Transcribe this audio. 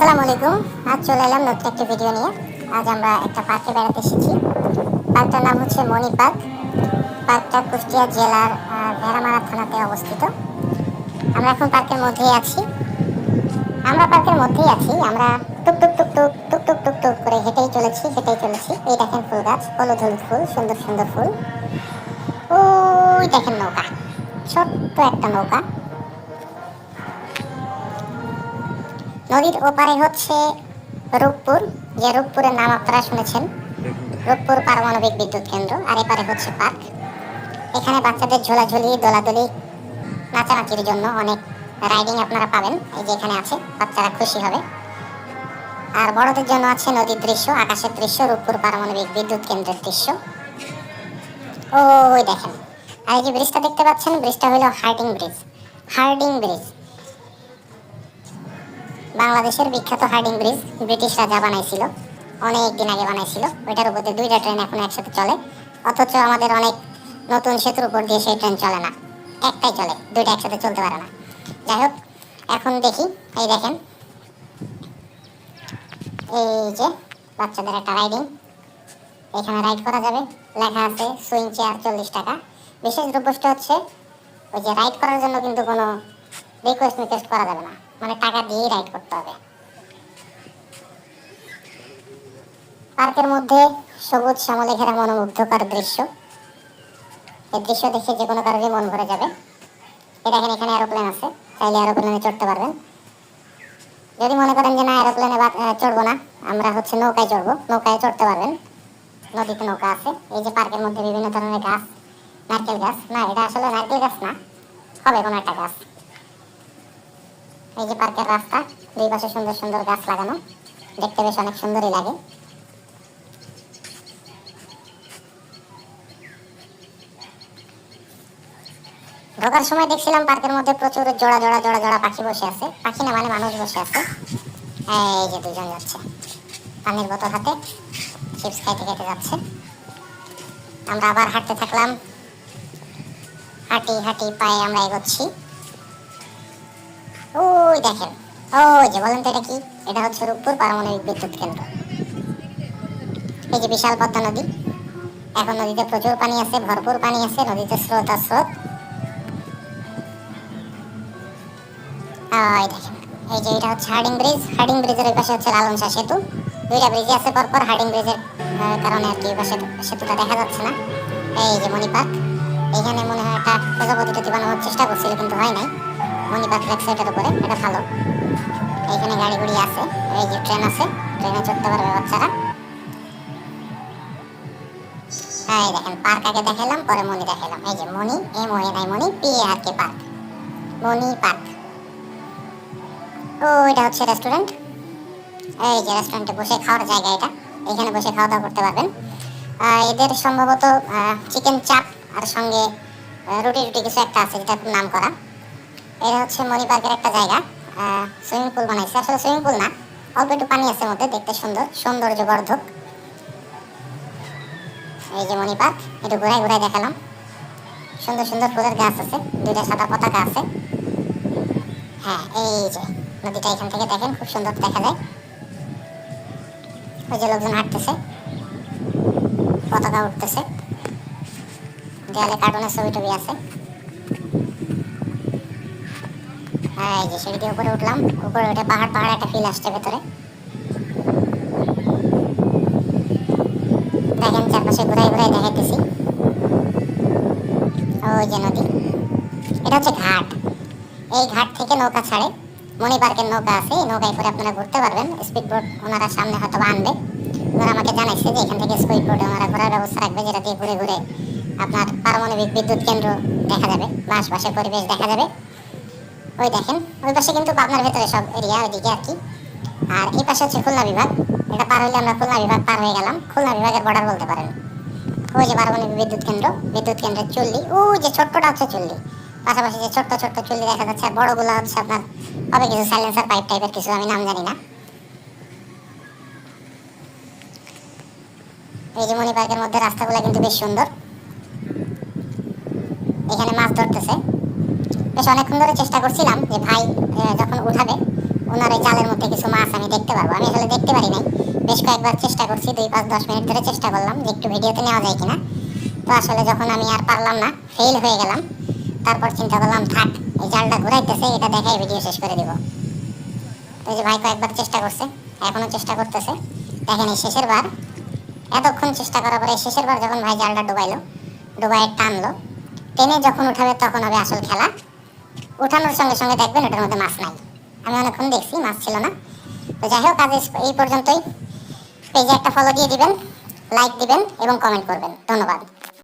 আসসালামু আলাইকুম। আজ চলে এলাম নতুন একটি ভিডিও নিয়ে। আজ আমরা একটা পার্কে বেড়াতে এসেছি। পার্কটার নাম হচ্ছে মণি পার্ক পার্কটা কুষ্টিয়া জেলার ভেড়ামারা থানাতে অবস্থিত। আমরা এখন পার্কের মধ্যেই আছি। আমরা পার্কের মধ্যেই আছি। আমরা টুক টুক টুক টুক টুক টুক টুক টুক করে হেঁটেই চলেছি হেঁটেই চলেছি। এই দেখেন ফুল গাছ, হলুদ হলুদ ফুল, সুন্দর সুন্দর ফুল। ওই দেখেন নৌকা, ছোট্ট একটা নৌকা। নদীর ওপারে হচ্ছে রূপপুর, যে রূপপুরের নাম আপনারা শুনেছেন। রূপপুর পারমাণবিক বিদ্যুৎ কেন্দ্র, আর এপারে হচ্ছে পার্ক। এখানে বাচ্চাদের ঝোলাঝুলি, দোলাদুলি, নাচানাচির জন্য অনেক রাইডিং আপনারা পাবেন, এই যে এখানে আছে, বাচ্চারা খুশি হবে। আর বড়দের জন্য আছে নদীর দৃশ্য, আকাশের দৃশ্য, রূপপুর পারমাণবিক বিদ্যুৎ কেন্দ্রের দৃশ্য। ওই দেখেন। আর এই যে ব্রিজটা দেখতে পাচ্ছেন, ব্রিজটা হলো হার্ডিং ব্রিজ। Herding bridge. বাংলাদেশের বিখ্যাত হার্ডিং ব্রিজ ব্রিটিশ রাজা বানাইছিল, অনেক দিন আগে বানাইছিল, ওইটার উপর দিয়ে দুইটা ট্রেন এখন একসাথে চলে। অথচ আমাদের অনেক নতুন সেতুর উপর দিয়ে সেই ট্রেন চলে না। একটাই চলে, দুইটা একসাথে চলতে পারে না। যাই হোক, এখন দেখি, এই দেখেন, এই যে বাচ্চাদের একটা রাইডিং এখানে রাইড করা যাবে, লেখা আছে সুইং চেয়ার চল্লিশ টাকা। বিশেষ দ্রব্যটা হচ্ছে, ওই যে রাইড করার জন্য কিন্তু কোনো রিকোয়েস্ট মিকোয়েস্ট করা যাবে না। মানে টাকা দিয়েই রাইড করতে হবে। পার্কের মধ্যে সবুজ শ্যামলে ঘেরা মনোমুগ্ধকর দৃশ্য। এই দৃশ্য দেখে যে কোনো কারোরই মন ভরে যাবে। এ দেখেন এখানে এরোপ্লেন আছে, চাইলে এরোপ্লেনে চড়তে পারবেন। যদি মনে করেন যে না এরোপ্লেনে চড়বো না, আমরা হচ্ছে নৌকায় চড়বো, নৌকায় চড়তে পারবেন। নদীতে নৌকা আছে, এই যে পার্কের মধ্যে বিভিন্ন ধরনের গাছ, নারকেল গাছ। না, এটা আসলে নারকেল গাছ না, হবে কোনো একটা গাছ। এই যে পার্কের রাস্তা, দুই পাশে সুন্দর সুন্দর গাছ লাগানো। দেখতে বেশ অনেক সুন্দরই লাগে। ঢোকার সময় দেখছিলাম পার্কের মধ্যে প্রচুর জোড়া জোড়া জোড়া জোড়া পাখি বসে আছে। পাখি না মানে মানুষ বসে আছে। এই যে দুজন যাচ্ছে। পানির বোতল হাতে চিপস খাইতে খাইতে যাচ্ছে। আমরা আবার হাঁটতে থাকলাম। হাঁটি হাঁটি পায়ে আমরা এগোচ্ছি। দেখেন, ওই যে বলেন তো এটা কি? এটা হচ্ছে রূপপুর পারমাণবিক বিদ্যুৎ কেন্দ্র। এই যে বিশাল পদ্মা নদী। এখন নদীতে প্রচুর পানি আছে, ভরপুর পানি আছে, নদীতে স্রোত আর স্রোত। ওই দেখেন, এই যে এটা হচ্ছে হার্ডিং ব্রিজ। হার্ডিং ব্রিজের ওই পাশে হচ্ছে লালন সেতু। দুইটা ব্রিজে আছে পরপর, হার্ডিং ব্রিজের কারণে আর কি ওই পাশে সেতুটা দেখা যাচ্ছে না। এই যে মণি পার্ক এখানে মনে হয় একটা প্রজাপতি বানানোর চেষ্টা করছিল, কিন্তু হয় নাই। মণি পার্ক লেক সাইডের উপরে, এটা ভালো। এইখানে গাড়ি গুড়ি আছে, এই যে ট্রেন আছে ট্রেনে চড়তে পারবে বাচ্চারা। এই দেখেন পার্ক আগে দেখালাম পরে মণি দেখালাম এই যে Moni M O N I Moni P R K park Moni park ও, এটা হচ্ছে রেস্টুরেন্ট এই যে রেস্টুরেন্টে বসে খাওয়ার জায়গা এটা। এখানে বসে খাওয়া দাওয়া করতে পারবেন। এদের সম্ভবত চিকেন চাপ আর সঙ্গে রুটি রুটি কিছু একটা আছে যেটা খুব নাম করা এটা হচ্ছে মণি পার্কের একটা জায়গা সুইমিং পুল বানাইছে। আসলে সুইমিং পুল না, অল্প একটু পানি আছে মধ্যে, দেখতে সুন্দর সৌন্দর্য বর্ধক এই যে মনি পার্ক, একটু ঘুরাই ঘুরাই দেখালাম। সুন্দর সুন্দর ফুলের গাছ আছে, দুইটা সাদা পতাকা আছে। হ্যাঁ এই যে নদীটা এখান থেকে দেখেন, খুব সুন্দর দেখা যায়। ওই যে লোকজন হাঁটতেছে, পতাকা উঠতেছে। দেয়ালে কার্টুনের ছবি টবি আছে। এই যে সিঁড়ি দিয়ে উপরে উঠলাম, উপরে উঠে পাহাড় পাহাড় একটা ফিল আসছে ভেতরে। দেখেন চারপাশে ঘুরাই ঘুরাই দেখাইতেছি। ওই যে নদী। এটা হচ্ছে ঘাট। এই ঘাট থেকে নৌকা ছাড়ে। মণি পার্কের নৌকা আছে, এই নৌকায় করে আপনারা ঘুরতে পারবেন। স্পিড বোট ওনারা সামনে হয়তো আনবে। ওনারা আমাকে জানাইছে যে এখান থেকে স্পিড বোটে ওনারা ঘোরার ব্যবস্থা রাখবে, যেটা দিয়ে ঘুরে ঘুরে আপনার পারমাণবিক বিদ্যুৎ কেন্দ্র দেখা যাবে, বা পরিবেশ দেখা যাবে। ওই দেখেন, ওই পাশে কিন্তু পাবনার ভেতরে সব এরিয়া ওইদিকে আর কি। আর এই পাশে হচ্ছে খুলনা বিভাগ। এটা পার হইলে আমরা খুলনা বিভাগ পার হয়ে গেলাম। খুলনা বিভাগের বর্ডার বলতে পারেন। ওই যে পারমাণবিক বিদ্যুৎ কেন্দ্র, বিদ্যুৎ কেন্দ্রের চুল্লি। ওই যে ছোট্টটা হচ্ছে চুল্লি। পাশাপাশি যে ছোট্ট ছোট্ট চুল্লি দেখা যাচ্ছে, আর বড়গুলো হচ্ছে আপনার, হবে কিছু সাইলেন্সার পাইপ টাইপের কিছু, আমি নাম জানি না। এই যে মণি পার্কের মধ্যে রাস্তাগুলো কিন্তু বেশ সুন্দর। এখানে মাছ ধরতেছে। অনেকক্ষণ ধরে চেষ্টা করছিলাম যে ভাই যখন উঠাবে, ওনার ওই জালের মধ্যে কিছু মাছ আমি দেখতে পারব। আমি আসলে দেখতে পারি নাই। বেশ কয়েকবার চেষ্টা করছি, দুই পাঁচ দশ মিনিট ধরে চেষ্টা করলাম যে একটু ভিডিওতে নেওয়া যায় কিনা। তো আসলে যখন আমি আর পারলাম না ফেল হয়ে গেলাম। তারপর চিন্তা করলাম, থাক, এই জালটা ঘুরাইতেছে, এটা দেখাই ভিডিও শেষ করে দিব। তো যে ভাই কয়েকবার চেষ্টা করছে এখনও চেষ্টা করতেছে। দেখেন এই শেষের বার। এতক্ষণ চেষ্টা করার পরে শেষের বার যখন ভাই জালটা ডুবাইলো ডুবাই টানলো, টেনে যখন উঠাবে তখন হবে আসল খেলা। উঠানোর সঙ্গে সঙ্গে দেখবেন ওটার মধ্যে মাছ নাই। আমি অনেকক্ষণ দেখছি, মাছ ছিল না। তো যাই হোক, আজ এই পর্যন্তই। পেজে একটা ফলো দিয়ে দিবেন লাইক দিবেন এবং কমেন্ট করবেন। ধন্যবাদ।